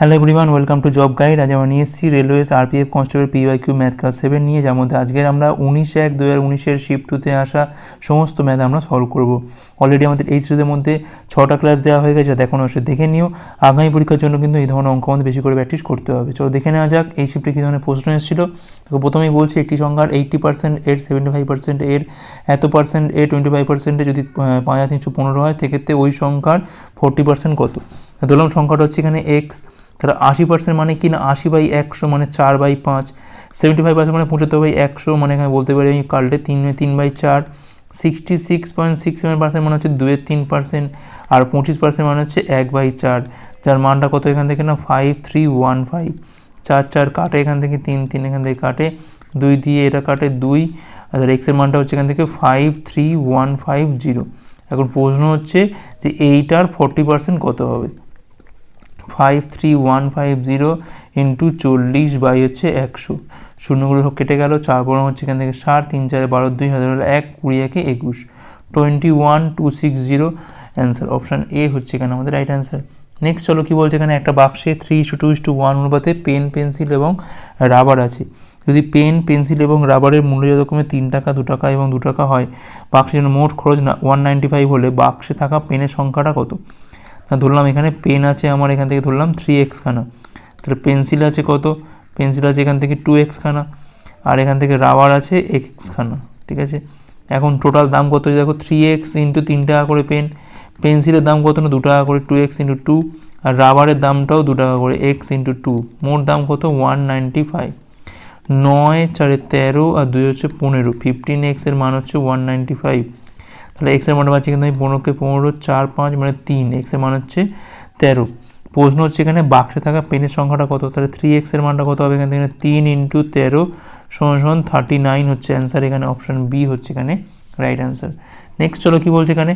Hello everyone welcome to job guide আজ আমরা নিয়ে এসেছি railways RPF constable P Y Q math class seven নিয়ে। যার মধ্যে আজকের আমরা উনিশ এক দু হাজার উনিশের শিফট টুতে আসা সমস্ত ম্যাথ আমরা সলভ করব। অলরেডি আমাদের এই সিরিজের মধ্যে ছটা ক্লাস দেওয়া হয়ে গেছে দেখুন অবশ্যই দেখে নিও। আগামী পরীক্ষার জন্য কিন্তু এই ধরনের অঙ্ক আমাদের বেশি করে প্র্যাকটিস করতে হবে। চলো দেখে নেওয়া যাক এই শিফটে কী ধরনের প্রশ্ন এসেছিল। তো প্রথমেই বলছি একটি সংখ্যার এইট্টি পার্সেন্ট এর সেভেন্টি ফাইভ পার্সেন্ট এর, এত পার্সেন্ট এর টোয়েন্টি ফাইভ পার্সেন্টে যদি পাঁচ হাজার তিনশো পনেরো হয়, সেক্ষেত্রে ওই সংখ্যার ফোর্টি পার্সেন্ট কত? ধরলাম সংখ্যাটা হচ্ছে এখানে এক্স তাহলে আশি পার্সেন্ট মানে কি না? আশি বাই একশো মানে চার বাই পাঁচ। সেভেন্টি ফাইভ পার্সেন্ট মানে পঁচাত্তর বাই একশো মানে এখানে বলতে পারি আমি কালটে তিন তিন বাই চার। Sixty six point six seven percent মানে হচ্ছে দুয়ের তিন পার্সেন্ট আর পঁচিশ পার্সেন্ট মানে হচ্ছে এক বাই চার। যার মানটা কত এখান থেকে না? ফাইভ থ্রি ওয়ান ফাইভ চার চার কাটে এখান থেকে তিন তিন এখান থেকে কাটে দুই দিয়ে এটা কাটে দুই। আর এক্সের মানটা হচ্ছে এখান থেকে five three one five zero এখন প্রশ্ন হচ্ছে যে এইটার ফোর্টি পার্সেন্ট কত হবে? Five three one five zero into চল্লিশ বাই হচ্ছে একশো। শূন্যগুলো কেটে গেল চার বড় হচ্ছে এখান থেকে ষাট, তিন চারে বারো, দুই হাজার এক, কুড়ি একে একুশ। Twenty one two six zero answer option A হচ্ছে এখানে আমাদের রাইট অ্যান্সার নেক্সট চলো কী বলছে এখানে? একটা বাক্সে three is to two is to one অনুপাতে পেন পেন্সিল এবং রাবার আছে। যদি পেন পেন্সিল এবং রাবারের মূল্য যথাক্রমে তিন টাকা, দু টাকা এবং দু টাকা হয় বাক্সের মোট খরচ না ওয়ান নাইনটি ফাইভ হলে বাক্সে থাকা পেনের সংখ্যাটা কত? ধরলাম এখানে পেন আছে আমার এখান থেকে ধরলাম থ্রি এক্স খানা। তাহলে পেন্সিল আছে কত? পেন্সিল আছে এখান থেকে টু এক্স খানা। আর এখান থেকে রাবার আছে এক্স খানা, ঠিক আছে? এখন টোটাল দাম কত দেখো থ্রি এক্স ইন্টু তিন টাকা করে পেন পেন্সিলের দাম কত না? দু টাকা করে টু এক্স ইন্টু টু আর রাবারের দামটাও দু টাকা করে এক্স ইন্টু টু মোট দাম কত? ওয়ান নাইনটি ফাইভ নয়, চারে তেরো আর দুই হচ্ছে পনেরো। ফিফটিন এক্সের মান হচ্ছে ওয়ান নাইনটি ফাইভ তাহলে এক্সের মানটা পাচ্ছি আমি পনেরোকে পনেরো, চার, পাঁচ মানে তিন এক্সের মান হচ্ছে তেরো। প্রশ্ন হচ্ছে এখানে বাক্সে থাকা পেনের সংখ্যাটা কত? তাহলে থ্রি এক্সের মানটা কত হবে এখান থেকে? তিন ইন্টু তেরো সমান সমান থার্টি নাইন হচ্ছে অ্যান্সার এখানে অপশান বি হচ্ছে এখানে রাইট অ্যান্সার নেক্সট চলো কী বলছে এখানে?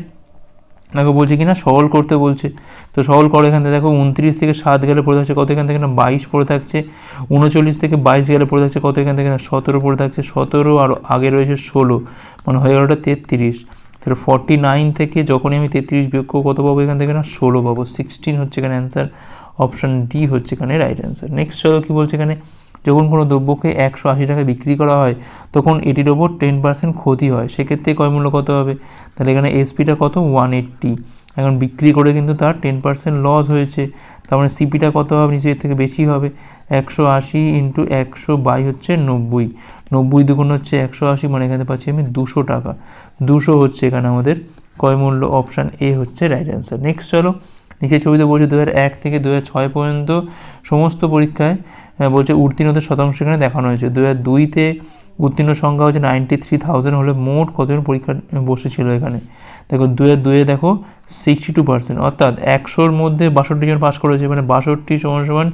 দেখো বলছে কি না সরল করতে বলছে। তো সরল করো এখান থেকে। দেখো উনত্রিশ থেকে সাত গেলে পড়ে থাকছে কত? এখান থেকে না বাইশ পড়ে থাকছে। উনচল্লিশ থেকে বাইশ গেলে পড়ে থাকছে কত? এখান থেকে না সতেরো পড়ে থাকছে। সতেরো আর আগে রয়েছে ষোলো। মানে হয়ে গেলোটা তেত্রিশ। তাহলে ফর্টি নাইন থেকে যখনই আমি তেত্রিশ বিয়োগ কত পাবো এখান থেকে না? ষোলো পাবো। সিক্সটিন হচ্ছে এখানে অ্যান্সার অপশান ডি হচ্ছে এখানে রাইট অ্যান্সার নেক্সট চলো কী বলছে এখানে? যখন কোনো দ্রব্যকে একশো আশি টাকায় বিক্রি করা হয়, তখন এটির ওপর টেন পার্সেন্ট ক্ষতি হয়। সেক্ষেত্রে কয় মূল্য কত হবে? তাহলে এখানে এসপিটা কত? ওয়ান এইট্টি এখন বিক্রি করে কিন্তু তার টেন পার্সেন্ট লস হয়েছে। তার মানে সিপিটা কত হবে? নিচের থেকে বেশি হবে। একশো আশি ইন্টু একশো বাই হচ্ছে নব্বই। নব্বই দুগুণ হচ্ছে একশো আশি মানে এখানে পাচ্ছি আমি দুশো টাকা। দুশো হচ্ছে এখানে আমাদের। কয় মূল্য অপশান এ হচ্ছে রাইট অ্যান্সার নেক্সট চলো নিচে ছবিতে বলছে দু এক থেকে দু ছয় পর্যন্ত সমস্ত পরীক্ষায় বলছে উত্তীর্ণদের শতাংশ এখানে দেখানো হয়েছে। দু হাজার দুইতে উত্তীর্ণ সংখ্যা হচ্ছে নাইনটি থ্রি থাউজেন্ড হলে মোট কতজন পরীক্ষা বসেছিল এখানে? দেখো দুয়ে দুয়ে দেখো সিক্সটি টু পার্সেন্ট অর্থাৎ একশোর মধ্যে বাষট্টি জন পাস করেছে মানে বাষট্টি সমান সমান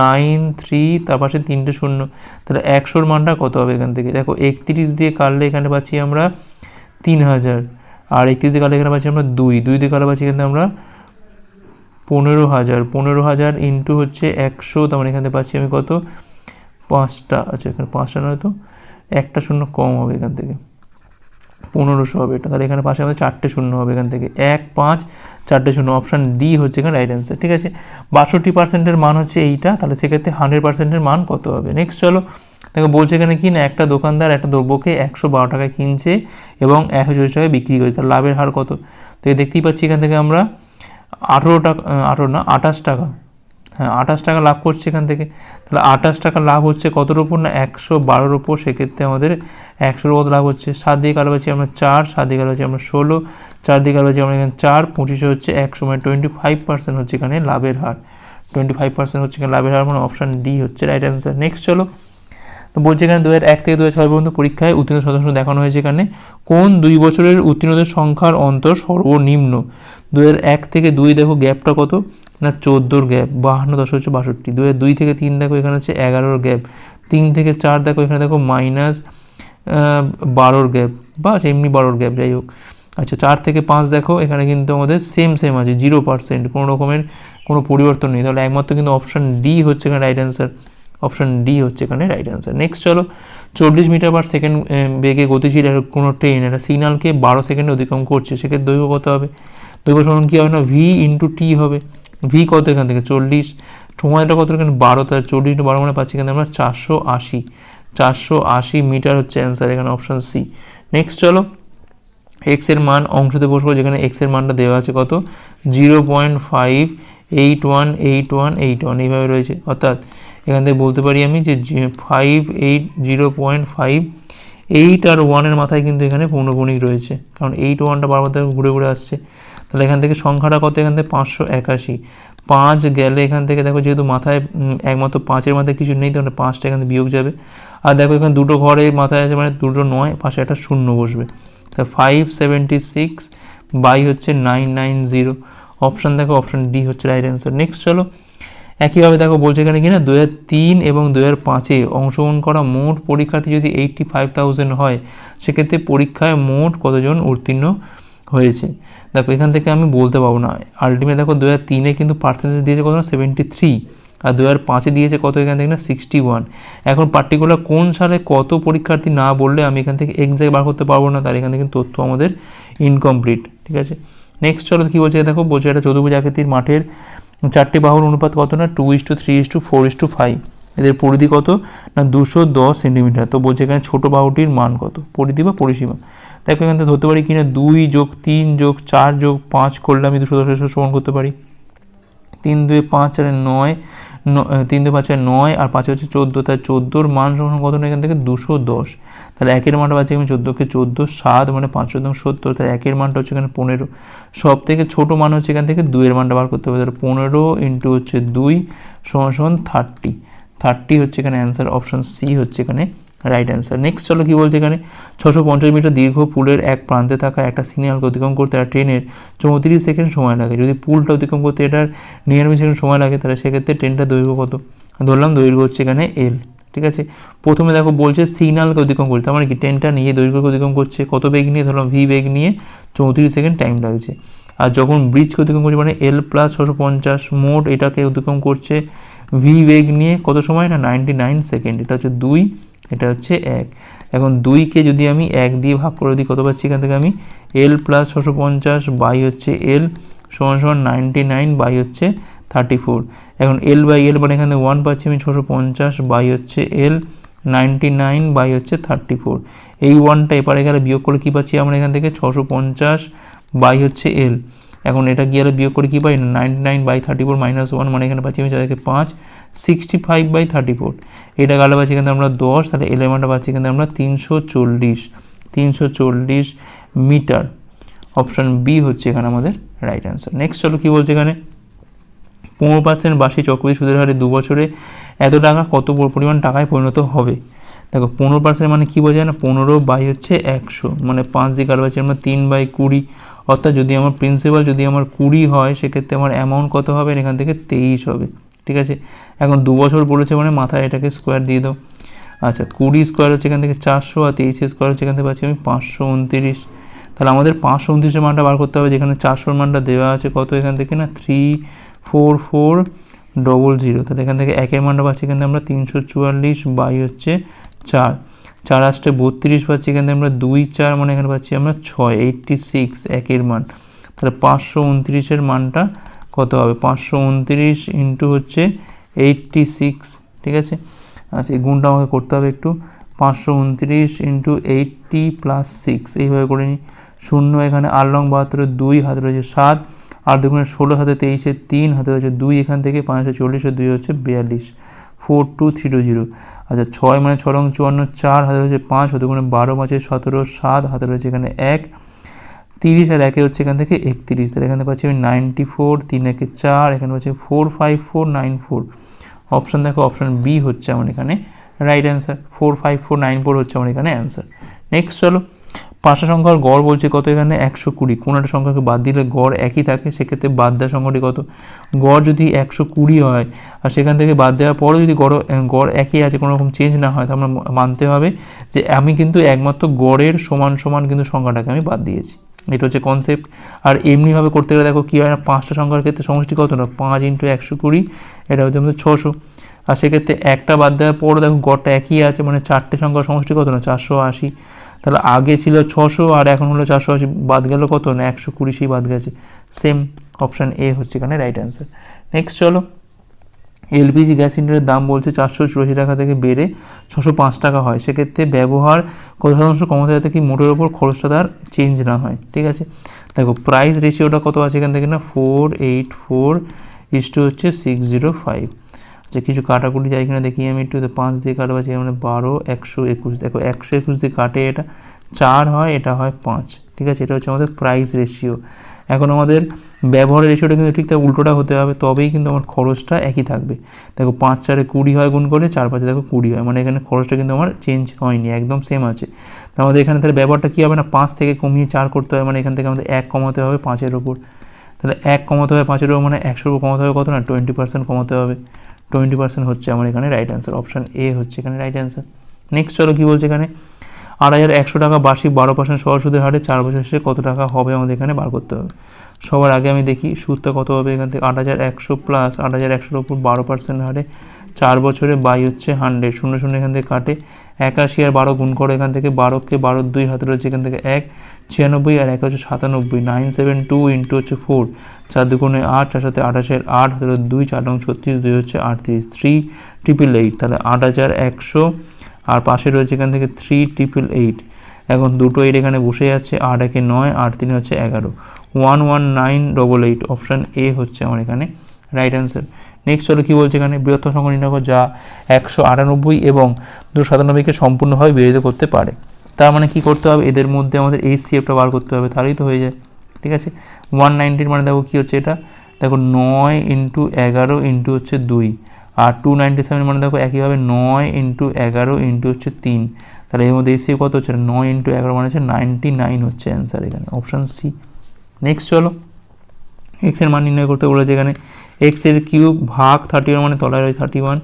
নাইন থ্রি তার পাশে তিনটে শূন্য। তাহলে একশোর মানটা কত হবে এখান থেকে? দেখো, একত্রিশ দিয়ে কাটলে এখানে পাচ্ছি আমরা তিন হাজার আর একত্রিশ দিয়ে কাটলে এখানে পাচ্ছি আমরা দুই। দুই দিয়ে কাটলে পাচ্ছি এখানে আমরা পনেরো হাজার পনেরো হাজার ইন্টু হচ্ছে একশো, তার মানে এখান পাচ্ছি আমি কত? পাঁচটা। আচ্ছা এখানে পাঁচটা নয় তো? একটা শূন্য কম হবে এখান থেকে। পনেরোশো হবে এটা। তাহলে এখানে পাশে আমাদের চারটে শূন্য হবে এখান থেকে। এক, পাঁচ, চারটে শূন্য। অপশান ডি হচ্ছে এখানে রাইট অ্যান্সার ঠিক আছে? বাষট্টি পার্সেন্টের মান হচ্ছে এইটা। তাহলে সেক্ষেত্রে হান্ড্রেড পার্সেন্টের মান কত হবে? নেক্সট চলো। দেখো, বলছে এখানে কি না, একটা দোকানদার একটা দ্রব্যকে একশো বারো টাকায় কিনছে এবং একশো চল্লিশ টাকায় বিক্রি করে তার লাভের হার কত? তো এই দেখতেই পাচ্ছি এখান থেকে আমরা আঠেরো টাকা আঠেরো না, আঠাশ টাকা। হ্যাঁ আঠাশ টাকা লাভ করছে এখান থেকে। তাহলে আঠাশ টাকা লাভ হচ্ছে কতর ওপর না, একশো বারোর ওপর সেক্ষেত্রে আমাদের একশোর কত লাভ হচ্ছে? সাত দিয়ে কালো পাচ্ছি আমরা চার, সাত দিয়ে কালো পাচ্ছি আমরা ষোলো, চার দিয়ে কালো পাচ্ছি আমরা এখানে চার, পঁচিশে হচ্ছে একশো মানে টোয়েন্টি ফাইভ পার্সেন্ট হচ্ছে এখানে লাভের হার। টোয়েন্টি ফাইভ পার্সেন্ট হচ্ছে এখানে লাভের হার মানে অপশান ডি হচ্ছে রাইট অ্যান্সার নেক্সট চলো। তো বলছে এখানে দু এক থেকে দু ছয় পর্যন্ত পরীক্ষায় উত্তীর্ণ শতাংশ দেখানো হয়েছে এখানে। কোন দুই বছরের উত্তীর্ণদের সংখ্যার অন্তর সর্বনিম্ন? দু এক থেকে দুই দেখো গ্যাপটা কত? না, চোদ্দোর গ্যাপ। বাহান্ন দশ হচ্ছে বাষট্টি। দু দুই থেকে তিন দেখো এখানে হচ্ছে এগারোর গ্যাপ। তিন থেকে চার দেখো এখানে দেখো মাইনাস বারোর গ্যাপ। বা এমনি বারোর গ্যাপ, যাই হোক। আচ্ছা চার থেকে পাঁচ দেখো, এখানে কিন্তু আমাদের সেম সেম আছে জিরো পার্সেন্ট কোনো রকমের কোনো পরিবর্তন নেই। তাহলে একমাত্র কিন্তু অপশান ডি হচ্ছে এখানে রাইট অ্যান্সার অপশান ডি হচ্ছে এখানে রাইট অ্যান্সার নেক্সট চলো, চল্লিশ মিটার পার সেকেন্ড বেগে গতিশীল কোনো ট্রেন একটা সিগনালকে বারো সেকেন্ডে অতিক্রম করছে, সেক্ষেত্রে দৈর্ঘ্য কত হবে? দৈর্ঘ্য সমান কী হবে না? ভি ইন্টু টি হবে। ভি কত এখান থেকে? চল্লিশ। সময়টা কত এখানে? বারো। তার চল্লিশ ইন্টু বারো মানে পাচ্ছি এখানে আমরা চারশো আশি। চারশো আশি মিটার হচ্ছে অ্যান্সার এখানে অপশান সি নেক্সট চলো এক্সের মান অংশতে বসবো, যেখানে এক্সের মানটা দেওয়া আছে কত? Zero point five eight one eight one eight one এইভাবে রয়েছে। অর্থাৎ এখান থেকে বলতে পারি আমি যে five eight zero point five eight আর ওয়ানের মাথায় কিন্তু এখানে পৌনপুণিক রয়েছে। কারণ এইট ওয়ানটা বারবার ঘুরে ঘুরে আসছে। তাহলে এখান থেকে সংখ্যাটা কত? এখান থেকে পাঁচশো একাশি। পাঁচ গেলে এখান থেকে দেখো যেহেতু মাথায় একমাত্র পাঁচের মাথায় কিছু নেই, তাহলে পাঁচটা এখান থেকে বিয়োগ যাবে। আর দেখো এখানে দুটো ঘরে মাথায় আছে মানে দুটো নয়, পাশে একটা শূন্য বসবে। তা ফাইভ সেভেন্টি সিক্স বাই হচ্ছে নাইন নাইন জিরো অপশান দেখো অপশান ডি হচ্ছে রাইট অ্যান্সার নেক্সট চলো। একইভাবে দেখো বলছে এখানে কি না দু হাজার তিন এবং দু হাজার পাঁচে অংশগ্রহণ করা মোট পরীক্ষার্থী যদি এইটটি ফাইভ থাউজেন্ড হয়, সেক্ষেত্রে পরীক্ষায় মোট কতজন উত্তীর্ণ হয়েছে? দেখো এখান থেকে আমি বলতে পারব না। আলটিমেট দেখো দু হাজার তিনে কিন্তু পার্সেন্টেজ দিয়েছে কত না সেভেন্টি থ্রি আর দু হাজার পাঁচে দিয়েছে কত এখান থেকে না সিক্সটি ওয়ান এখন পার্টিকুলার কোন সালে কত পরীক্ষার্থী না বললে আমি এখান থেকে এক্সাক্ট বার করতে পারব না, তার এখান থেকে তথ্য আমাদের ইনকমপ্লিট ঠিক আছে? নেক্সট চলো কী বলছে, দেখো বলছে এটা চতুর্ভুজ আকৃতির মাঠের চারটি বাহুর অনুপাত কত না? Two is to three is to four is to five এদের পরিধি কত? না, দুশো দশ সেন্টিমিটার। তো বলছে এখানে ছোটো বাহুটির মান কত? পরিধি বা পরিসীমা। তাই এখান থেকে ধরতে পারি কিনা? দুই যোগ তিন যোগ চার যোগ পাঁচ করলে আমি দুশো দশের সমান করতে পারি। তিন দুই পাঁচ আর নয় তিন দু পাঁচ নয় আর পাঁচে হচ্ছে চোদ্দ, তাই চোদ্দোর মান সমান কত না এখান থেকে? দুশো দশ। তাহলে একের মানটা পাচ্ছি আমি চোদ্দোকে চোদ্দ, সাত মানে পাঁচশো দম সত্তর। তাই একের মানটা হচ্ছে এখানে পনেরো। সব থেকে ছোটো মান হচ্ছে এখান থেকে দুইয়ের মানটা বার করতে হবে। তাহলে পনেরো ইন্টু হচ্ছে দুই সমান সমান থার্টি। থার্টি হচ্ছে এখানে অ্যান্সার অপশন সি হচ্ছে এখানে রাইট অ্যান্সার নেক্সট চলো কী বলছে এখানে? ছশো পঞ্চাশ মিটার দীর্ঘ পুলের এক প্রান্তে থাকা একটা সিগন্যালকে অতিক্রম করতে একটা ট্রেনের চৌত্রিশ সেকেন্ড সময় লাগে। যদি পুলটা অতিক্রম করতে এটার নিরানব্বই সেকেন্ড সময় লাগে, তাহলে সেক্ষেত্রে ট্রেনটা দৈর্ঘ্য কত? ধরলাম দৈর্ঘ্য হচ্ছে এখানে এল ঠিক আছে? প্রথমে দেখো বলছে সিগনালকে অতিক্রম করতে তার মানে কি? ট্রেনটা নিয়ে দৈর্ঘ্যকে অতিক্রম করছে। কত বেগ নিয়ে? ধরলাম ভি বেগ নিয়ে চৌত্রিশ সেকেন্ড টাইম লাগছে। আর যখন ব্রিজকে অতিক্রম করছে মানে এল প্লাস ছশো পঞ্চাশ মোট এটাকে অতিক্রম করছে ভি বেগ নিয়ে কত সময়? না নাইনটি নাইন সেকেন্ড এটা হচ্ছে দুই এটা হচ্ছে এক। এখন দুইকে যদি আমি এক দিয়ে ভাগ করে দিই, কত পাচ্ছি এখান থেকে আমি? এল প্লাস ছশো পঞ্চাশ বাই হচ্ছে এল সমান সমান নাইনটি নাইন বাই হচ্ছে থার্টি ফোর এখন এল বাই এল মানে এখানে ওয়ান পাচ্ছি আমি ছশো পঞ্চাশ বাই হচ্ছে এল নাইনটি নাইন বাই হচ্ছে থার্টি ফোর এই ওয়ানটা এপারে গেলে বিয়োগ করে কী পাচ্ছি আমরা এখান থেকে? ছশো পঞ্চাশ বাই হচ্ছে এল এখন এটা গিয়ে আরও বিয়োগ করে কী পাই? Ninety nine by thirty four minus one মানে এখানে পাচ্ছি আমি যাদেরকে পাঁচ sixty five by thirty four এটা গালে পাচ্ছি এখানে আমরা দশ, তাহলে এলেভেনটা পাচ্ছি কিন্তু আমরা তিনশো চল্লিশ তিনশো চল্লিশ মিটার। অপশান বি হচ্ছে এখানে আমাদের রাইট অ্যান্সার নেক্সট চলো কী বলছে এখানে? পনেরো পার্সেন্ট বার্ষিক চক্রবৃদ্ধি সুদের হারে দু বছরে এত টাকা কত পরিমাণ টাকায় পরিণত হবে? দেখো, পনেরো পার্সেন্ট মানে কী বোঝায় না? পনেরো বাই হচ্ছে একশো। মানে পাঁচ দিয়ে কারও পাচ্ছি আমরা তিন বাই কুড়ি। অর্থাৎ যদি আমার প্রিন্সিপাল যদি আমার কুড়ি হয়, সেক্ষেত্রে আমার অ্যামাউন্ট কত হবে? এখান থেকে তেইশ হবে। ঠিক আছে? এখন দু বছর বলেছে মানে মাথায় এটাকে স্কোয়ার দিয়ে দাও। আচ্ছা কুড়ি স্কোয়ার হচ্ছে এখান থেকে চারশো আর তেইশে স্কোয়ার হচ্ছে এখান থেকে পাচ্ছি আমি পাঁচশো উনতিরিশ। তাহলে আমাদের পাঁচশো উনত্রিশের মানটা বার করতে হবে, যেখানে চারশোর মানটা দেওয়া আছে কত এখান থেকে না? Three four four double zero তাহলে এখান থেকে একের মানটা পাচ্ছি এখান থেকে আমরা তিনশো চুয়াল্লিশ বাই হচ্ছে চার। চার আসতে বত্রিশ পাচ্ছি, এখান আমরা দুই চার মানে এখানে পাচ্ছি আমরা ছয় এইটটি সিক্স একের মান। তাহলে পাঁচশো উনত্রিশের মানটা কত হবে? পাঁচশো উনত্রিশ ইন্টু হচ্ছে এইটটি সিক্স ঠিক আছে? আচ্ছা এই গুণটা আমাকে করতে হবে একটু। পাঁচশো উনত্রিশ ইন্টু এইটটি প্লাস সিক্স এইভাবে করে নিই। শূন্য এখানে আট লং বাহাত্তরে দুই হাতে রয়েছে সাত আর দুগুণে ষোলো হাতে তেইশে তিন, হাতে রয়েছে দুই, এখান থেকে পাঁচশো চল্লিশে দুই হচ্ছে বিয়াল্লিশ। Four two three two zero. আচ্ছা ছয় মানে ছ রং চুয়ান্ন, চার হাতে রয়েছে পাঁচ হাতে গুণে বারো পাঁচে সতেরো, সাত হাতে রয়েছে এখানে এক, তিরিশ আর একে হচ্ছে এখান থেকে একত্রিশ। তাহলে এখানে পাচ্ছি আমি নাইনটি ফোর, তিন একে চার, এখানে পাচ্ছি four five four, nine four. Option দেখো, অপশান বি হচ্ছে আমার এখানে right answer four five four nine four হচ্ছে আমার এখানে অ্যান্সার নেক্সট চলো। পাঁচটা সংখ্যার গড় বলছে কত এখানে? একশো কুড়ি। কোনো একটা সংখ্যাকে বাদ দিলে গড় একই থাকে, সেক্ষেত্রে বাদ দেওয়া সংখ্যাটি কত? গড় যদি একশো কুড়ি হয়, আর সেখান থেকে বাদ দেওয়ার পরও যদি গড় গড় একই আছে, কোনো রকম চেঞ্জ না হয় তো আমরা মানতে হবে যে আমি কিন্তু একমাত্র গড়ের সমান সমান কিন্তু সংখ্যাটাকে আমি বাদ দিয়েছি। এটা হচ্ছে কনসেপ্ট আর এমনিভাবে করতে গেলে দেখো কী হয় না, পাঁচটা সংখ্যার ক্ষেত্রে সমষ্টি কত না? পাঁচ ইন্টু একশো কুড়ি, এটা হচ্ছে আমাদের ছশো। আর সেক্ষেত্রে একটা বাদ দেওয়ার পর দেখো গড়টা একই আছে মানে চারটে সংখ্যার সমষ্টি কত না? চারশো আশি। তাহলে আগে ছিল ছশো আর এখন হলো চারশো আশি, বাদ গেল কত? না, একশো কুড়ি সেই বাদ গেছে। সেম অপশান এ হচ্ছে এখানে রাইট অ্যান্সার নেক্সট চলো। এলপিজি গ্যাস সিলিন্ডারের দাম বলছে চারশো চুরাশি টাকা থেকে বেড়ে ছশো পাঁচ টাকা হয়। সেক্ষেত্রে ব্যবহার কত শতাংশ কমাতে যাতে কি মোটের ওপর খরচটা তার চেঞ্জ না হয়, ঠিক আছে? দেখো প্রাইস রেশিওটা কত আছে এখান থেকে না? Four eight four is to হচ্ছে সিক্স জিরো ফাইভ আচ্ছা কিছু কাটাকুটি যায় কিনা দেখি আমি একটু পাঁচ দিয়ে কাটা পাচ্ছি মানে বারো, একশো একুশ। দেখো, একশো একুশ দিয়ে কাটে এটা, চার হয়, এটা হয় পাঁচ। ঠিক আছে, এটা হচ্ছে আমাদের প্রাইস রেশিও এখন আমাদের ব্যবহারের রেশিওটা কিন্তু ঠিক উল্টোটা হতে হবে, তবেই কিন্তু আমার খরচটা একই থাকবে। দেখো, পাঁচ, চারে কুড়ি হয় গুণ করে, চার, পাঁচে দেখো কুড়ি হয় মানে এখানে খরচটা কিন্তু আমার চেঞ্জ হয়নি, একদম সেম আছে। তো আমাদের এখানে তাহলে ব্যবহারটা কী হবে না, পাঁচ থেকে কমিয়ে চার করতে হবে মানে এখান থেকে আমাদের এক কমাতে হবে পাঁচের ওপর তাহলে এক কমাতে হবে পাঁচের ওপর মানে একশোর উপর কমাতে হবে কত না টোয়েন্টি পার্সেন্ট কমাতে হবে। টোয়েন্টি পার্সেন্ট হচ্ছে আমার এখানে রাইট অ্যান্সার অপশান এ হচ্ছে এখানে রাইট অ্যান্সার নেক্সট চলো কী বলছে এখানে? আট হাজার একশো টাকা বার্ষিক বারো পার্সেন্ট সহ সুদের হারে, চার বছর শেষে কত টাকা হবে আমাদের এখানে বার করতে হবে। সবার আগে আমি দেখি, সুদটা কত হবে এখান থেকে? আট হাজার একশো প্লাস আট হাজার একশোর ওপর বারো পার্সেন্ট হারে চার বছরে বাই হচ্ছে হান্ড্রেড শূন্য শূন্য এখান থেকে কাটে। একাশি আর বারো গুণ করে এখান থেকে। বারোকে বারো দুই হাতে রয়েছে এখান থেকে এক। ছিয়ানব্বই আর এক হচ্ছে সাতানব্বই। নাইন সেভেন টু ইন্টু হচ্ছে ফোর চার দুগুণে আট চার সাথে আঠাশের আট, হাতে দুই, চার নং ছত্রিশ, দুই হচ্ছে আটত্রিশ। থ্রি ট্রিপল এইট তাহলে আট হাজার একশো। আর পাশে রয়েছে এখান থেকে থ্রি ট্রিপল এইট এখন দুটো এইট এখানে বসে যাচ্ছে, আট একে নয়, আট তিনে হচ্ছে এগারো। One one nine double eight option A হচ্ছে আমার এখানে রাইট অ্যান্সার নেক্সট হলো কী বলছে এখানে? বৃহত্তম সংখ্যা নির্ণয় করো যা একশো আটানব্বই এবং দুশো সাতানব্বইকে সম্পূর্ণভাবে বিরোধিত করতে পারে। তার মানে কী করতে হবে? এদের মধ্যে আমাদের এই সিএফটা বার করতে হবে, তাহলেই তো হয়ে যায়। ঠিক আছে? ওয়ান নাইনটির মানে দেখো কী হচ্ছে এটা? দেখো নয় ইন্টু এগারো ইন্টু হচ্ছে দুই, আর টু নাইনটি সেভেন মানে দেখো একইভাবে নয় ইন্টু এগারো ইন্টু হচ্ছে তিন। তাহলে এর মধ্যে এসি কত হচ্ছে? নয় ইন্টু এগারো মানে হচ্ছে নাইনটি নাইন হচ্ছে অ্যান্সার এখানে অপশান সি নেক্সট চলো। এক্সের মান নির্ণয় করতে বলেছে এখানে। এক্সের কিউব ভাগ থার্টি ওয়ান মানে তলায় রয়েছে thirty one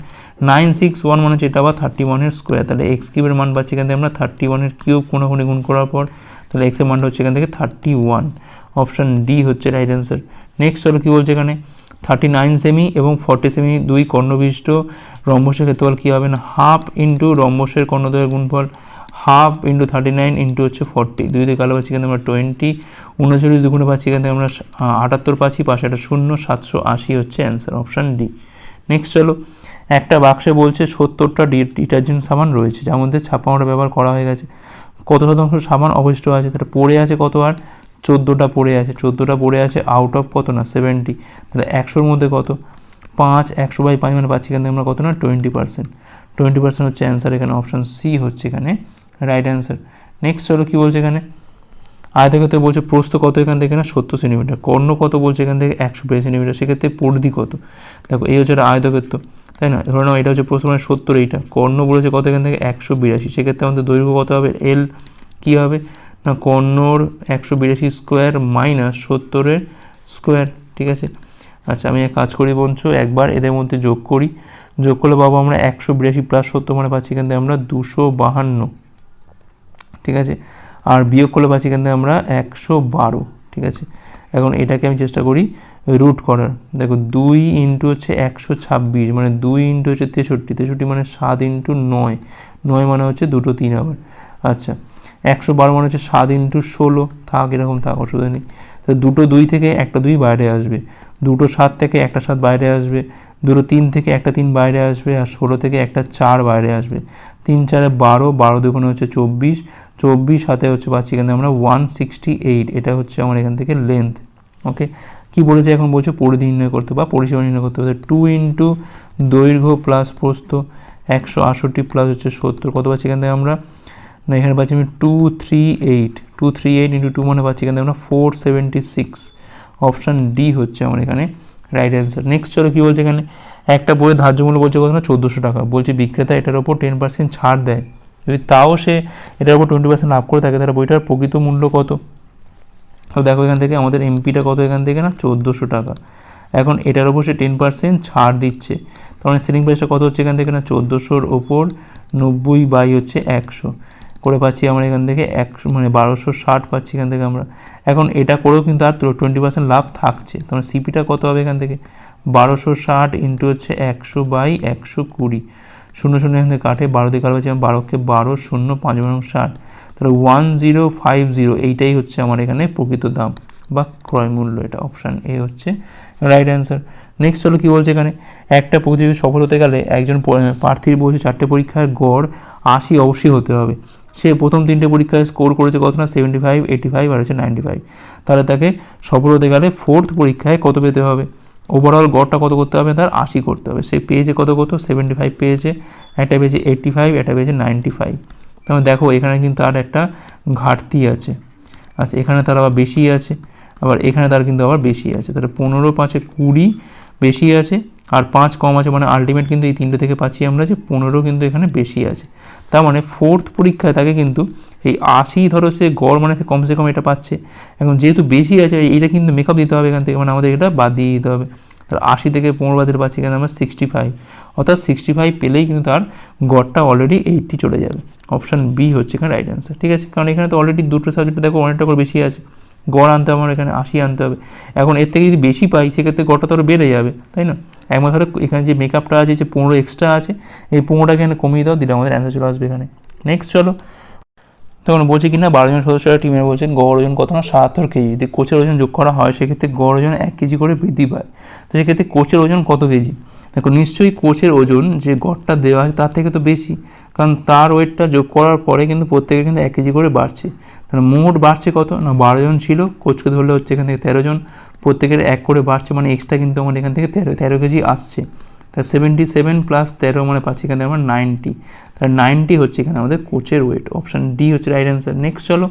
nine six one মানে হচ্ছে এটা আবার থার্টি ওয়ানের স্কোয়ার তাহলে এক্স কিউবের মান পাচ্ছি এখান থেকে আমরা থার্টি ওয়ানের কিউব কোনোখানে গুণ করার পর, তাহলে এক্সের মানটা হচ্ছে এখান থেকে থার্টি ওয়ান অপশান ডি হচ্ছে রাইট অ্যান্সার নেক্সট চলো কী বলছে এখানে? থার্টি নাইন সেমি এবং ফর্টি সেমি দুই কর্ণবিষ্ট রম্বসের ক্ষেত্রফল কী হবে না? হাফ ইন্টু রম্বসের কর্ণদ্বয়ের গুণফল half into thirty nine into হচ্ছে ফর্টি দুই দিয়ে কালো পাচ্ছি থেকে আমরা টোয়েন্টি উনচল্লিশ দুগুণে পাচ্ছি এখান থেকে আমরা আটাত্তর পাচ্ছি, পাশে একটা শূন্য, সাতশো আশি হচ্ছে অ্যান্সার অপশান ডি নেক্সট চলো, একটা বাক্সে বলছে সত্তরটা ডি ডিটারজেন্ট সাবান রয়েছে, যার মধ্যে ছাপ্পান্নটা ব্যবহার করা হয়ে গেছে। কত শতাংশ সাবান অবশিষ্ট আছে? তাহলে পড়ে আছে কত আর? চোদ্দোটা পড়ে আছে, চোদ্দোটা পড়ে আছে আউট অফ কত না? সেভেন্টি তাহলে একশোর মধ্যে কত? পাঁচ, একশো বাই পাঁচ মানে পাচ্ছি এখান থেকে আমরা কত না? টোয়েন্টি পার্সেন্ট টোয়েন্টি পার্সেন্ট হচ্ছে অ্যান্সার এখানে অপশান সি হচ্ছে এখানে। রাইট অ্যান্সার নেক্সট চলো কী বলছে এখানে? আয়তক্ষেত্রে বলছে প্রস্থ কত এখান থেকে না? সত্তর সেন্টিমিটার কর্ণ কত বলছে এখান থেকে? একশো বিরাশি সেন্টিমিটার সেক্ষেত্রে পরিধি কত? দেখো, এই হচ্ছে আয়তক্ষেত্র তাই না? ধরে নাও, এটা হচ্ছে প্রস্থ মানে সত্তর এইটা। কর্ণ বলেছে কত এখান থেকে? একশো বিরাশি। সেক্ষেত্রে আমাদের দৈর্ঘ্য কত হবে? এল কী হবে? না, কর্ণর একশো বিরাশি স্কোয়ার মাইনাস সত্তরের স্কোয়ার ঠিক আছে? আচ্ছা আমি এক কাজ করি বঞ্চ একবার এদের মধ্যে যোগ করি। যোগ করলে পাবো আমরা একশো বিরাশি প্লাস সত্তর মানে পাচ্ছি এখান থেকে আমরা দুশো বাহান্ন। ঠিক আছে? আর বিয়োগ করলে পাচ্ছি থেকে আমরা একশো বারো, ঠিক আছে? এখন এটাকে আমি চেষ্টা করি রুট করার। দেখো দুই ইন্টু হচ্ছে একশো ছাব্বিশ মানে দুই ইন্টু হচ্ছে তেষট্টি। তেষট্টি মানে সাত ইন্টু নয়। নয় মানে হচ্ছে দুটো তিন আবার। আচ্ছা একশো বারো মানে হচ্ছে সাত ইন্টু ষোলো। থাক, এরকম থাক, অসুবিধা নেই। তো দুটো দুই থেকে একটা দুই বাইরে আসবে। দুটো সাত থেকে একটা সাত বাইরে আসবে, দুটো তিন থেকে একটা তিন বাইরে আসবে, আর ষোলো থেকে একটা চার বাইরে আসবে। তিন চারে বারো বারো দুগুণে হচ্ছে চব্বিশ চব্বিশ হাতে হচ্ছে পাচ্ছি এখান আমরা ওয়ান সিক্সটি এইট এটা হচ্ছে আমার এখান থেকে লেন্থ ওকে কি বলেছে এখন বলছে? পরিধি নির্ণয় করতে বা পরিষেবা নির্ণয় করতে হবে। টু ইন্টু দৈর্ঘ্য প্লাস প্রস্থ একশো আটষট্টি প্লাস হচ্ছে সত্তর, কত পাচ্ছি এখান থেকে আমরা? না, এখানে পাচ্ছি আমি two three eight two three eight into two মানে পাচ্ছি এখান থেকে আমরা four seventy six option D হচ্ছে আমার এখানে রাইট অ্যান্সার নেক্সট চলো কী বলছে এখানে? একটা বইয়ের ধার্য মূল্য বলছে কত না চোদ্দোশো টাকা। বলছে বিক্রেতা এটার ওপর টেন পার্সেন্ট ছাড় দেয়। যদি তাও সে এটার উপর টোয়েন্টি পার্সেন্ট লাভ করে থাকে, তাহলে বইটার প্রকৃত মূল্য কত? তো দেখো এখান থেকে আমাদের এমপিটা কত এখান থেকে না? চোদ্দোশো টাকা। এখন এটার ওপর সে টেন পার্সেন্ট ছাড় দিচ্ছে। তখন সেলিং প্রাইসটা কত হচ্ছে এখান থেকে না? চোদ্দোশোর ওপর নব্বই বাই হচ্ছে একশো। করে পাচ্ছি আমরা এখান থেকে একশো মানে বারোশো ষাট পাচ্ছি এখান থেকে আমরা। এখন এটা করেও কিন্তু আর টোয়েন্টি পার্সেন্ট লাভ থাকছে। তখন সিপিটা কত হবে এখান থেকে? বারোশো ষাট ইন্টু হচ্ছে একশো বাই একশো কুড়ি। শূন্য শূন্য এখান থেকে কাটে, বারো দিয়ে কাটে পাচ্ছি বারোকে বারো শূন্য পাঁচ বারো ষাট। তাহলে ওয়ান জিরো ফাইভ জিরো এইটাই হচ্ছে আমার এখানে প্রকৃত দাম বা ক্রয় মূল্য এটা। অপশান এ হচ্ছে রাইট অ্যান্সার নেক্সট হলো কী বলছে এখানে? একটা প্রতিযোগী সফল হতে গেলে একজন প্রার্থীর বলছে চারটে পরীক্ষার গড় আশি অবশ্যই হতে হবে। সে প্রথম তিনটে পরীক্ষায় স্কোর করেছে কত না? সেভেন্টি ফাইভ এইটি ফাইভ আর হচ্ছে নাইনটি ফাইভ তাহলে তাকে সফল হতে গেলে ফোর্থ পরীক্ষায় কত পেতে হবে? ওভারঅল গড়টা কত করতে হবে? তার আশি করতে হবে। সে পেয়েছে কত কত? সেভেন্টি ফাইভ পেয়েছে। একটা পেয়েছে এইট্টি ফাইভ একটা পেয়েছে নাইনটি ফাইভ তাহলে দেখো, এখানে কিন্তু তার একটা ঘাটতি আছে। আচ্ছা এখানে তার আবার বেশি আছে, আবার এখানে তার কিন্তু আবার বেশি আছে। তাহলে পনেরো, পাঁচে কুড়ি বেশি আছে, আর পাঁচ কম আছে মানে আলটিমেট কিন্তু এই তিনটে থেকে পাচ্ছি আমরা যে পনেরো কিন্তু এখানে বেশি আছে। তার মানে ফোর্থ পরীক্ষায় তাকে কিন্তু এই আশি ধরো সে গড় মানে সে কমসে কম এটা পাচ্ছে। এখন যেহেতু বেশি আছে, এইটা কিন্তু মেকআপ দিতে হবে এখান থেকে মানে আমাদের এটা বাদ দিয়ে দিতে হবে। তাহলে আশি থেকে পনেরো বাদের পাচ্ছি এখানে আমরা সিক্সটি ফাইভ অর্থাৎ সিক্সটি ফাইভ পেলেই কিন্তু তার গড়টা অলরেডি এইটটি চলে যাবে। অপশান বি হচ্ছে এখানে রাইট অ্যান্সার ঠিক আছে? কারণ এখানে তো অলরেডি দুটো সাবজেক্টে দেখো অনেকটা করে বেশি আছে। গড় আনতে আমার এখানে আশি আনতে হবে। এখন এর থেকে যদি বেশি পাই, সেক্ষেত্রে গড়টা তো বেড়ে যাবে, তাই না? একবার ধরো এখানে যে মেকআপটা আছে, যে পনেরো এক্সট্রা আছে, এই পনেরোটা এখানে কমিয়ে দাও, দিলে আমাদের অ্যান্সার চলে আসবে এখানে। নেক্সট চলো। তখন বলছে কিনা, বারো জন সদস্যরা টিমের বলছেন, গড় ওজন কত না? সাতাত্তর কেজি। যদি কোচের ওজন যোগ করা হয়, সেক্ষেত্রে গড় ওজন এক কেজি করে বৃদ্ধি পায়। তো সেক্ষেত্রে কোচের ওজন কত কেজি? দেখো, নিশ্চয়ই কোচের ওজন যে গড়টা দেওয়া আছে, তার থেকে তো বেশি। কারণ তার ওয়েটটা যোগ করার পরে কিন্তু প্রত্যেকে কিন্তু এক কেজি করে বাড়ছে। তাহলে মোট বাড়ছে কত? না, বারো জন ছিল। কোচকে ধরলে হচ্ছে এখান থেকে তেরো জন। প্রত্যেকের এক করে বাড়ছে মানে এক্সট্রা কিন্তু আমার এখান থেকে তেরো তেরো কেজি আসছে। তা সেভেন্টি সেভেন প্লাস তেরো মানে পাচ্ছি এখানে আমার নাইনটি তাহলে নাইনটি হচ্ছে এখানে আমাদের কোচের ওয়েট অপশান ডি হচ্ছে রাইট অ্যান্সার নেক্সট চলো।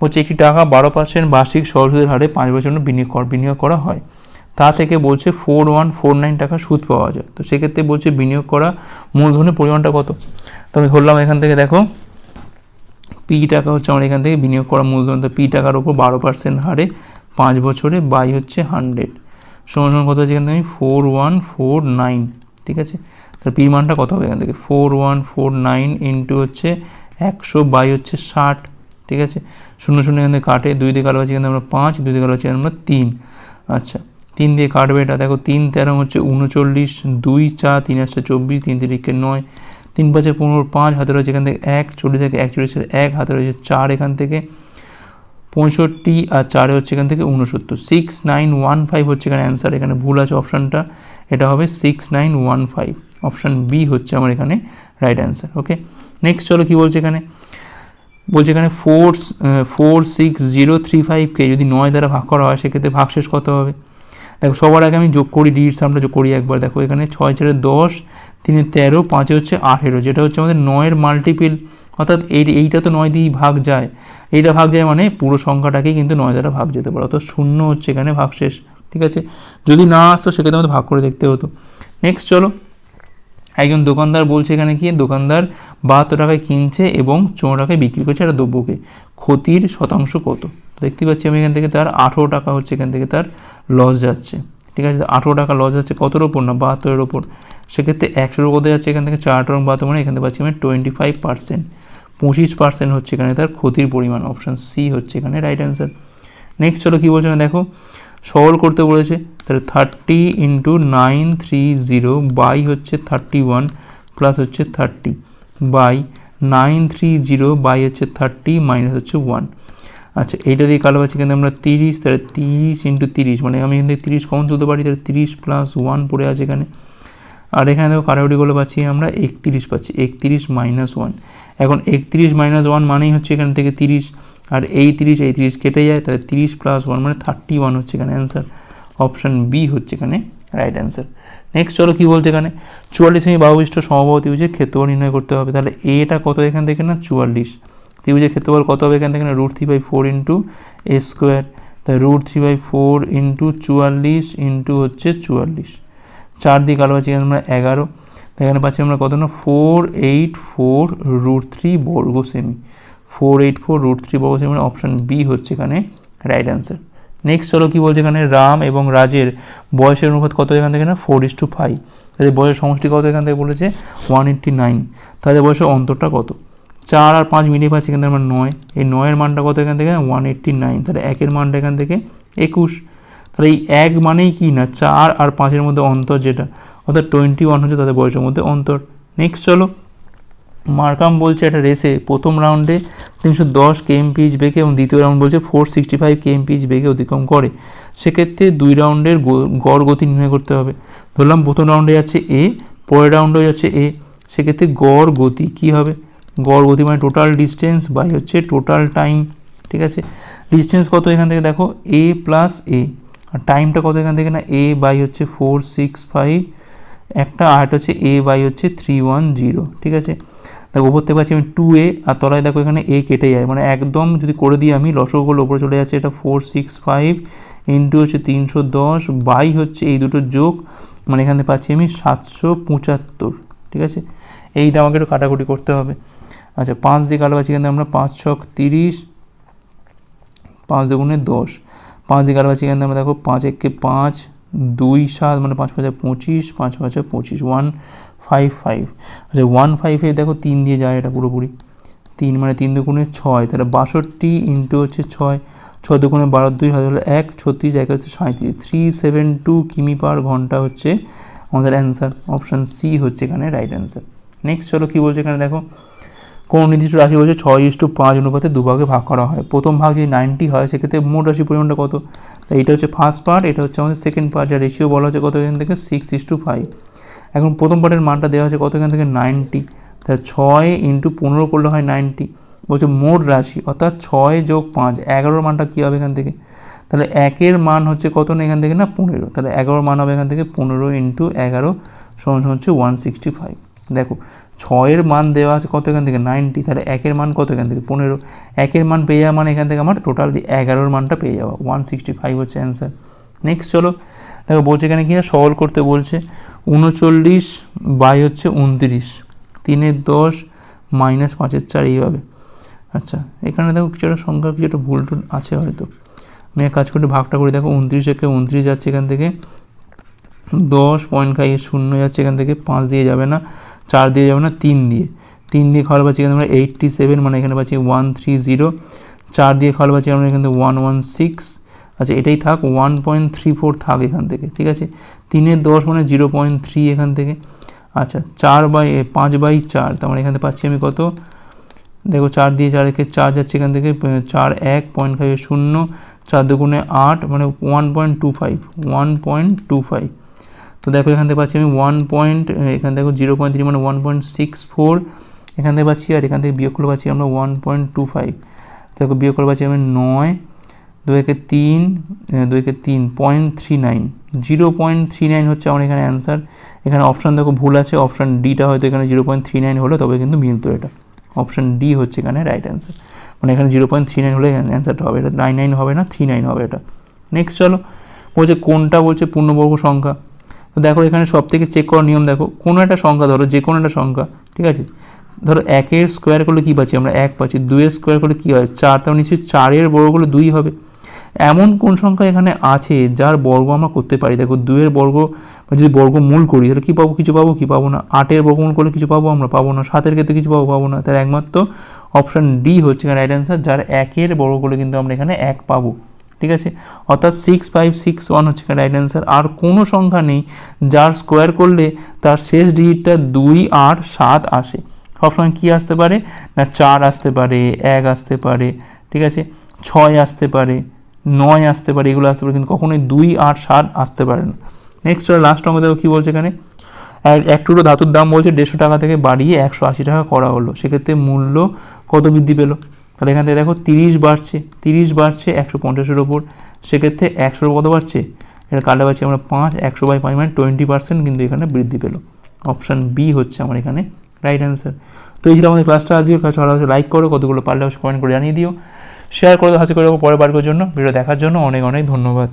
বলছে, একটি টাকা বারো পার্সেন্ট বার্ষিক সরল সুদের হারে পাঁচ জন্য বিনিয়োগ বিনিয়োগ করা হয়। তা থেকে বলছে ফোর ওয়ান ফোর নাইন টাকা সুদ পাওয়া যায়। তো সেক্ষেত্রে বলছে বিনিয়োগ করা মূলধনের পরিমাণটা কত? তো আমি ধরলাম এখান থেকে দেখো পি টাকা হচ্ছে আমার এখান থেকে বিনিয়োগ করা মূলধন। তো পি টাকার উপর বারো পার্সেন্ট হারে পাঁচ বছরে বাই হচ্ছে হান্ড্রেড সমান সমান কত হচ্ছে এখান থেকে? ফোর ওয়ান ফোর নাইন ঠিক আছে? তাহলে পি মানটা কত হবে এখান থেকে? Four one four nine into হচ্ছে একশো বাই হচ্ছে ষাট, ঠিক আছে? শূন্য শূন্য এখান থেকে কাটে। দুই দিয়ে কালো আছে এখানে আমরা পাঁচ, দুই দিয়ে কালো আছে আমরা তিন। আচ্ছা। তিন দিয়ে কাটবে এটা। দেখো, তিন তেরো হচ্ছে উনচল্লিশ, দুই চার, তিন আসছে চব্বিশ, তিন তিরিকে নয়, তিন পাঁচে পনেরো, পাঁচ হাতে রয়েছে এখান থেকে এক, চল্লিশ থেকে একচল্লিশের এক, হাতে রয়েছে চার এখান থেকে পঁয়ষট্টি, আর চারে হচ্ছে এখান থেকে উনসত্তর। সিক্স নাইন ওয়ান ফাইভ হচ্ছে এখানে অ্যান্সার এখানে ভুল আছে অপশানটা এটা হবে six nine one five option B হচ্ছে আমার এখানে রাইট অ্যান্সার ওকে নেক্সট চলো কী বলছে এখানে? বলছে এখানে four four six zero three ফাইভকে যদি নয় দ্বারা ভাগ করা হয়, সেক্ষেত্রে ভাগশেষ কত হবে? দেখো, সবার আগে আমি যোগ করি ডিটস আমরা যোগ করি একবার। দেখো, এখানে ছয় চারে দশ, তিনে তেরো, পাঁচে হচ্ছে আঠেরো, যেটা হচ্ছে আমাদের নয়ের মাল্টিপিল অর্থাৎ এই এইটা তো নয় দিয়েই ভাগ যায়। এইটা ভাগ যায় মানে পুরো সংখ্যাটাকেই কিন্তু নয় দ্বারা ভাগ যেতে পারে। অর্থাৎ শূন্য হচ্ছে এখানে ভাগশেষ ঠিক আছে? যদি না আসতো, সেক্ষেত্রে আমাদের ভাগ করে দেখতে হতো। নেক্সট চলো। একজন দোকানদার বলছে এখানে কি দোকানদার বাহাত্তর টাকায় কিনছে এবং টাকায় বিক্রি করছে একটা দ্রব্যকে। ক্ষতির শতাংশ কত? দেখতে পাচ্ছি আমি এখান থেকে তার আঠেরো টাকা হচ্ছে এখান থেকে তার লস যাচ্ছে। ঠিক আছে আঠেরো টাকা লস যাচ্ছে কতর ওপর না বাহাত্তরের ওপর সেক্ষেত্রে একশোর কত যাচ্ছে এখান থেকে চার এবং বাহাত্তর মানে এখান থেকে পাচ্ছি আমি টোয়েন্টি ফাইভ পার্সেন্ট পঁচিশ পার্সেন্ট হচ্ছে এখানে তার ক্ষতির পরিমাণ অপশান সি হচ্ছে এখানে রাইট অ্যান্সার নেক্সট চলো কী বলছে দেখো সরল করতে বলেছে, তাহলে thirty into nine three zero by হচ্ছে থার্টি ওয়ান প্লাস হচ্ছে thirty by nine three zero by হচ্ছে থার্টি মাইনাস হচ্ছে ওয়ান আচ্ছা এইটা দিয়ে কালো পাচ্ছি কিন্তু আমরা তিরিশ, তাহলে তিরিশ ইন্টু তিরিশ মানে আমি এখান থেকে তিরিশ কমন তুলতে পারি, তাহলে তিরিশ প্লাস ওয়ান পড়ে আছে এখানে। আর এখানে দেখো কাটাকুটিগুলো পাচ্ছি আমরা একত্রিশ পাচ্ছি, একত্রিশ মাইনাস ওয়ান এখন একত্রিশ মাইনাস ওয়ান মানেই হচ্ছে এখান থেকে তিরিশ, আর এই তিরিশ এই তিরিশ কেটে যায়, তাহলে তিরিশ প্লাস ওয়ান মানে থার্টি ওয়ান হচ্ছে এখানে অ্যান্সার অপশান বি হচ্ছে এখানে রাইট অ্যান্সার নেক্সট চলো কী বলতে এখানে? চুয়াল্লিশ সেমি বাহুবিষ্ট সমবাহু ত্রিভুজের ক্ষেত্রফল নির্ণয় করতে হবে, তাহলে এটা কত এখান থেকে না? চুয়াল্লিশ। ত্রিভুজের ক্ষেত্রফল কত হবে এখান থেকে? Root three by four into a square তাই root three by four into চুয়াল্লিশ ইন্টু হচ্ছে চুয়াল্লিশ। চার দিকে আলো পাচ্ছি আমরা এগারো। এখানে পাচ্ছি আমরা কত না? Four eight four root three বর্গ semi four eight four root three বর্গ সেমি অপশান বি হচ্ছে এখানে রাইট অ্যান্সার নেক্সট চলো কী বলছে এখানে? রাম এবং রাজের বয়সের অনুপাত কত এখান থেকে না? ফোর ইস টু ফাইভ তাদের বয়সের সমষ্টি কত এখান থেকে বলেছে? ওয়ান এইট্টি নাইন তাদের বয়সের অন্তরটা কত? চার আর পাঁচ মিলিয়ে পাচ্ছি এখান থেকে আমার নয়। এই নয়ের মানটা কত এখান থেকে? ওয়ান এইট্টি নাইন তাহলে একের মানটা এখান থেকে একুশ। তাহলে এই এক মানেই কি না? চার আর পাঁচের মধ্যে অন্তর যেটা, অর্থাৎ টোয়েন্টি ওয়ান হচ্ছে তাদের বয়সের মধ্যে অন্তর। নেক্সট চলো। মার্কাম বলছে একটা রেসে প্রথম রাউন্ডে তিনশো দশ কেএমপিএইচ বেগে এবং দ্বিতীয় রাউন্ড বলছে ফোর সিক্সটি ফাইভ কেএমপিএইচ বেগে অতিক্রম করে। সেক্ষেত্রে দুই রাউন্ডের গড় গতি নির্ণয় করতে হবে। ধরলাম প্রথম রাউন্ডে যাচ্ছে এ পরের রাউন্ডে যাচ্ছে এ সেক্ষেত্রে গড় গতি কী হবে? গড় গতি মানে টোটাল ডিস্টেন্স বাই হচ্ছে টোটাল টাইম ঠিক আছে? ডিস্টেন্স কত এখান থেকে দেখো? এ প্লাস এ আর টাইমটা কত এখান থেকে না? এ বাই হচ্ছে ফোর সিক্স ফাইভ একটা আর্ট হচ্ছে এ বাই হচ্ছে থ্রি ওয়ান জিরো ঠিক আছে? দেখো ওপর থেকে পাচ্ছি আমি টু এ আর তলায় দেখো এখানে এ কেটে যায়। মানে একদম যদি করে দিই আমি, লসগুলো ওপরে চলে যাচ্ছে, এটা ফোর সিক্স ফাইভ ইন্টু হচ্ছে তিনশো দশ বাই হচ্ছে এই দুটো যোগ। মানে এখানে পাচ্ছি আমি সাতশো পঁচাত্তর, ঠিক আছে? এইটা আমাকে একটু কাটাকুটি করতে হবে। আচ্ছা পাঁচ দিয়ে পাচ্ছি এখানে আমরা পাঁচ ছক তিরিশ, পাঁচ দুগুণে দশ। পাঁচ দিয়ে পাচ্ছি এখানে আমরা দেখো পাঁচ একে পাঁচ, দুই সাত মানে পাঁচ পাঁচে পঁচিশ, পাঁচ পাঁচে পঁচিশ ওয়ান ফাইভ ফাইভ আচ্ছা ওয়ান ফাইভ দেখো তিন দিয়ে যায় এটা পুরোপুরি। তিন মানে তিন দুগুণে ছয়, তাহলে বাষট্টি ইন্টু হচ্ছে ছয় ছয় দুগুণে বারো দুই হাজার এক, ছত্রিশ, এক হচ্ছে সাঁত্রিশ থ্রি সেভেন টু কিমি পার ঘণ্টা হচ্ছে আমাদের অ্যান্সার অপশান সি হচ্ছে এখানে রাইট অ্যান্সার নেক্সট চলো কী বলছে এখানে দেখো? কোন নির্দিষ্ট রাশি বলছে ছয় ইস টু পাঁচ অনুপাতে দুভাগে ভাগ করা হয়। প্রথম ভাগ যদি নাইনটি হয়, সেক্ষেত্রে মোট রাশি পরিমাণটা কত? তো এটা হচ্ছে ফার্স্ট পার্ট এটা হচ্ছে আমাদের সেকেন্ড পার্ট যার রেশিও বলা হচ্ছে কত এখান থেকে? সিক্স ইস টু ফাইভ এখন প্রথম পার্টের মানটা দেওয়া হচ্ছে কত এখান থেকে? নাইনটি। তাহলে ছয় ইন্টু পনেরো করলে হয় নাইনটি। বলছে মোট রাশি, অর্থাৎ ছয় যোগ পাঁচ, এগারোর মানটা কী হবে এখান থেকে? তাহলে একের মান হচ্ছে কত না এখান থেকে? না, পনেরো। তাহলে এগারোর মান হবে এখান থেকে পনেরো ইন্টু এগারো সমান হচ্ছে ওয়ান সিক্সটি ফাইভ দেখো, ছয়ের মান দেওয়া আছে কত এখান থেকে? নাইনটি। তাহলে একের মান কত এখান থেকে? পনেরো। একের মান পেয়ে যাওয়া মানে এখান থেকে আমার টোটাল এগারোর মানটা পেয়ে যাওয়া। ওয়ান সিক্সটি ফাইভ হচ্ছে অ্যান্সার নেক্সট চলো। দেখো, বলছে এখানে কি না? সলভ করতে বলছে। উনচল্লিশ বাই হচ্ছে উনত্রিশ। তিনের দশ মাইনাস পাঁচের চার এইভাবে। আচ্ছা এখানে দেখো কিছু একটা সংখ্যা, কিছু একটা ভুল টুল আছে হয়তো। আমি এক কাজ করে, ভাগটা করে। দেখো, উনত্রিশ একে উনত্রিশ যাচ্ছে এখান থেকে। দশ পয়েন্ট খাইয়ে শূন্য যাচ্ছে এখান থেকে, পাঁচ দিয়ে যাবে না। চার দিয়ে যাবে না, তিন দিয়ে। তিন দিয়ে খাওয়ার পাচ্ছি আমরা এইটটি সেভেন মানে এখানে পাচ্ছি ওয়ান থ্রি জিরো চার দিয়ে খাওয়ার পাচ্ছি আমরা এখান ওয়ান ওয়ান সিক্স আচ্ছা এটাই থাক ওয়ান পয়েন্ট থ্রি ফোর থাক এখান থেকে, ঠিক আছে? তিনের দশ মানে জিরো পয়েন্ট থ্রি এখান থেকে। আচ্ছা চার বাই, পাঁচ বাই চার, তার মানে এখান পাচ্ছি আমি কত? দেখো, চার দিয়ে চার একে চার যাচ্ছে এখান থেকে চার এক পয়েন্ট ফাইভ শূন্য, চার দুগুণে আট মানে one point two five one point two five তো দেখো এখান থেকে পাচ্ছি আমি ওয়ান পয়েন্ট এখান থেকে জিরো পয়েন্ট থ্রি মানে ওয়ান পয়েন্ট সিক্স ফোর এখান থেকে পাচ্ছি আর এখান থেকে বিয়োগ করে পাচ্ছি আমরা ওয়ান পয়েন্ট টু ফাইভ দেখো বিয়োগ করে পাচ্ছি আমি নয় দু একে তিন আহ, দু একে তিন point three nine zero point three nine হচ্ছে আমার এখানে অ্যান্সার এখানে অপশান দেখো ভুল আছে অপশান ডিটা হয়তো এখানে জিরো পয়েন্ট থ্রি নাইন হলো তবে কিন্তু মিলতো এটা। অপশান ডি হচ্ছে এখানে রাইট অ্যান্সার মানে এখানে জিরো পয়েন্ট থ্রি নাইন হলে অ্যান্সারটা হবে এটা নাইন নাইন হবে না থ্রি নাইন হবে এটা। নেক্সট চলো বলছে কোনটা বলছে পূর্ণবর্গ সংখ্যা? দেখো এখানে সব থেকে চেক করার নিয়ম দেখো, কোনো একটা সংখ্যা ধরো, যে কোনো একটা সংখ্যা, ঠিক আছে? ধরো একের স্কোয়ার করলে কী পাচ্ছি আমরা? এক পাচ্ছি। দুইয়ের স্কোয়ার করলে কী হয়? চার, তার নিশ্চয়ই চারের বর্গ করলে দুই হবে। এমন কোন সংখ্যা এখানে আছে যার বর্গ আমরা করতে পারি? দেখো দুইয়ের বর্গ যদি বর্গমূল করি, তাহলে কী পাবো? কিছু পাবো? কি পাবো না? আটের বর্গমূল করলে কিছু পাবো? আমরা পাবো না। সাতের ক্ষেত্রে কিছু পাবো? পাবো না। তার একমাত্র অপশান ডি হচ্ছে রাইট অ্যান্সার যার একের বর্গ করলে কিন্তু আমরা এখানে এক পাবো। ঠিক আছে? অর্থাৎ সিক্স ফাইভ সিক্স ওয়ান হচ্ছে রাইট অ্যান্সার আর কোনো সংখ্যা নেই, যার স্কোয়ার করলে তার শেষ ডিজিটটা দুই আট সাত আসে। সবসময় কী আসতে পারে? না, চার আসতে পারে, এক আসতে পারে, ঠিক আছে? ছয় আসতে পারে, নয় আসতে পারে, এগুলো আসতে পারে, কিন্তু কখনোই দুই আট সাত আসতে পারে না। নেক্সট লাস্ট অঙ্ক দেখো কী বলছে এখানে? এক টুকরো ধাতুর দাম বলছে দেড়শো টাকা থেকে বাড়িয়ে একশো আশি টাকা করা হলো। সেক্ষেত্রে মূল্য কত বৃদ্ধি পেল? তাহলে এখান থেকে দেখো তিরিশ বাড়ছে তিরিশ বাড়ছে একশো পঞ্চাশের ওপর। সেক্ষেত্রে একশোর কত বাড়ছে? এটা কাটা বাড়ছে আমরা পাঁচ, একশো বাই পাঁচ মানে টোয়েন্টি পার্সেন্ট কিন্তু এখানে বৃদ্ধি পেল। অপশান বি হচ্ছে আমার এখানে রাইট অ্যান্সার তো এই ছিল আমাদের ক্লাসটা আজকে। ক্লাস ভালো লাইক করো, কতগুলো পারলে কমেন্ট করে জানিয়ে দিও। শেয়ার করে হাসি করে পরে বার জন্য। ভিডিও দেখার জন্য অনেক অনেক ধন্যবাদ।